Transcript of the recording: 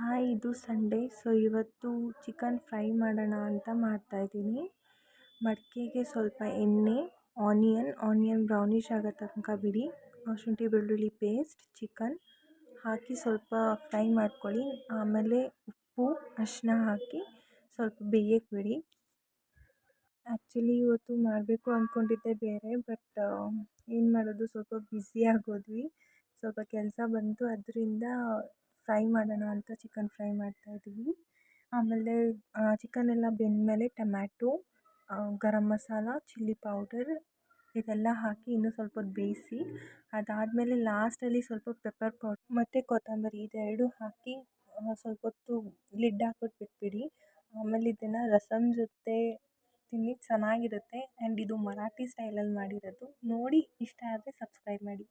Hi, ಇದು Sunday, so ಇವತ್ತು chicken fry ಮಾಡೋಣ ಅಂತ ಮಾಡ್ತಾಯಿದ್ದೀನಿ ಮಡಿಕೆಗೆ ಸ್ವಲ್ಪ ಎಣ್ಣೆ, ಆನಿಯನ್ ಆನಿಯನ್ ಬ್ರೌನಿಷ್ ಆಗೋ ತನಕ ಬಿಡಿ. ಶುಂಠಿ ಬೆಳ್ಳುಳ್ಳಿ ಪೇಸ್ಟ್, ಚಿಕನ್ ಹಾಕಿ ಸ್ವಲ್ಪ ಫ್ರೈ ಮಾಡ್ಕೊಳ್ಳಿ. ಆಮೇಲೆ ಉಪ್ಪು ಅರಿಶಿನ ಹಾಕಿ ಸ್ವಲ್ಪ ಬೇಯಕ್ಕೆ ಬಿಡಿ. ಆ್ಯಕ್ಚುಲಿ ಇವತ್ತು ಮಾಡಬೇಕು ಅಂದ್ಕೊಂಡಿದ್ದೆ ಬೇರೆ, ಬಟ್ ಏನು ಮಾಡೋದು, ಸ್ವಲ್ಪ ಬ್ಯುಸಿ ಆಗೋದ್ವಿ. ಸ್ವಲ್ಪ ಕೆಲಸ ಬಂತು, ಅದರಿಂದ ಫ್ರೈ ಮಾಡೋಣ ಅಂತ ಚಿಕನ್ ಫ್ರೈ ಮಾಡ್ತಾಯಿದ್ದೀವಿ ಆಮೇಲೆ ಚಿಕನ್ ಎಲ್ಲ ಬೆಂದಮೇಲೆ tomato garam masala, chilli powder ಇದೆಲ್ಲ ಹಾಕಿ ಇನ್ನೂ ಸ್ವಲ್ಪ ಬೇಯಿಸಿ, ಅದಾದಮೇಲೆ ಲಾಸ್ಟಲ್ಲಿ ಸ್ವಲ್ಪ ಪೆಪ್ಪರ್ ಪೌಡರ್ ಮತ್ತು ಕೊತ್ತಂಬರಿ ಇದೆರಡು ಹಾಕಿ ಸ್ವಲ್ಪ ಹೊತ್ತು ಲಿಡ್ ಹಾಕ್ಬಿಟ್ಟು ಬಿಟ್ಬಿಡಿ ಆಮೇಲೆ ಇದನ್ನು ರಸಮ್ ಜೊತೆ ತಿನ್ನಿ ಚೆನ್ನಾಗಿರುತ್ತೆ. ಆ್ಯಂಡ್ ಇದು ಮರಾಠಿ ಸ್ಟೈಲಲ್ಲಿ ಮಾಡಿರೋದು. ನೋಡಿ, ಇಷ್ಟ ಆದರೆ ಸಬ್ಸ್ಕ್ರೈಬ್ ಮಾಡಿ.